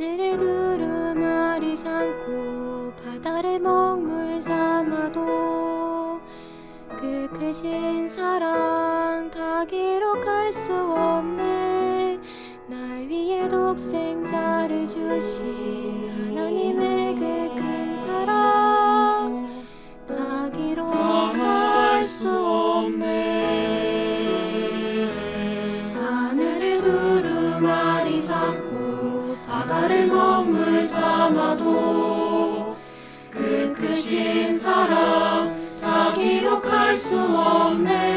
하늘을 두루마리 삼고 바다를 먹물 삼아도 그 크신 사랑 다 기록할 수 없네. 날 위해 독생자를 주신 하나님의 나를 머물 삼아도 그 크신 사랑 다 기록할 수 없네.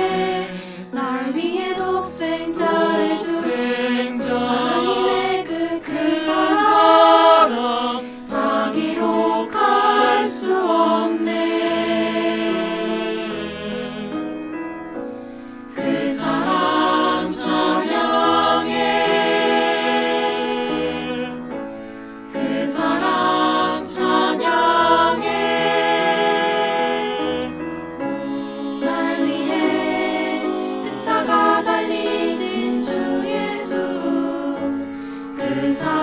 Jerusalem.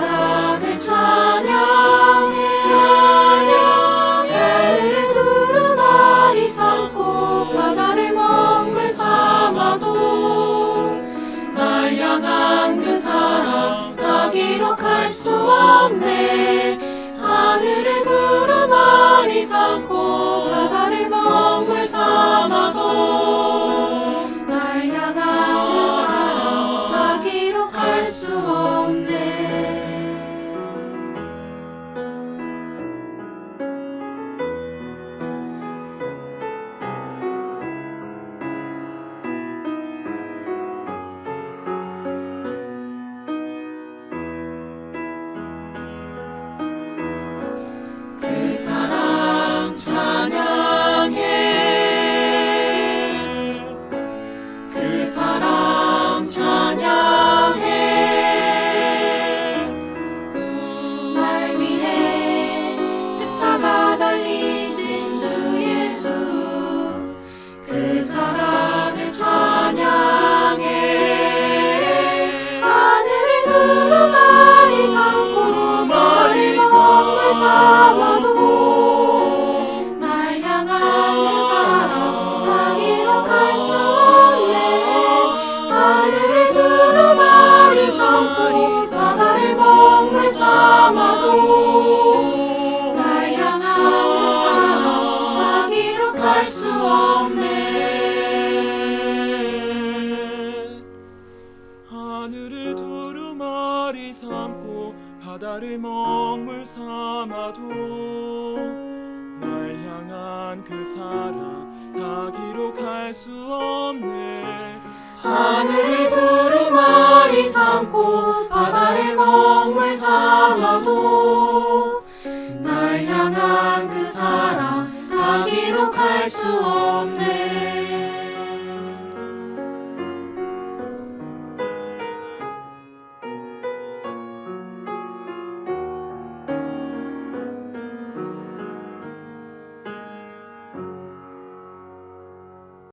바다를 먹물 삼아도 날 향한 그 사랑 다 기록할 수 없네. 하늘을 두루마리 삼고 바다를 먹물 삼아도